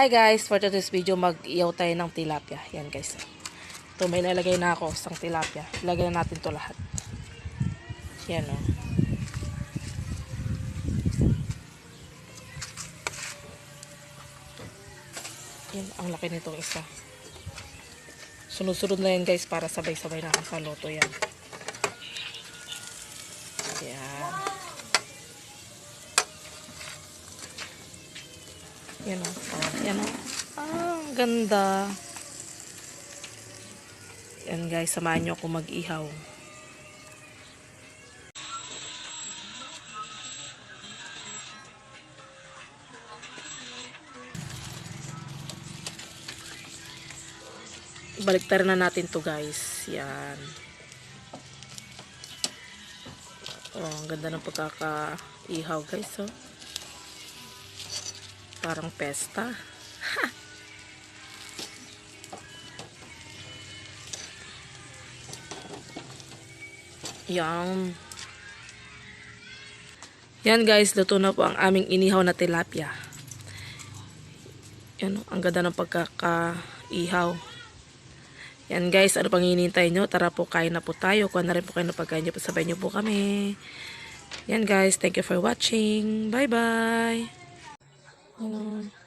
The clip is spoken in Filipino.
Hi guys, for today's video mag-iyaw tayo ng tilapia. Yan guys. Ito may nalagay na ako sang tilapia. Ilagay na natin to lahat. Yan o. Yan, ang laki nitong isa. Sunod-sunod na yan guys para sabay-sabay na sa loto yan. Yan. Yan o. Yan o. Ah, ganda. Yan guys, samahan nyo ako mag-ihaw. Baliktarin na natin to guys. Yan. Oh, ang ganda ng pagkaka-ihaw guys. Oh. Parang pesta. Yan. Yan guys, luto na po ang aming inihaw na tilapia. Yan, ang ganda ng pagkaka-ihaw. Yan guys, ano pang hinihintay nyo? Tara po, kain na po tayo. Kuha na rin po kayo ng pagkain nyo. Pasabay nyo po kami. Yan guys, thank you for watching. Bye-bye. Yan, oh.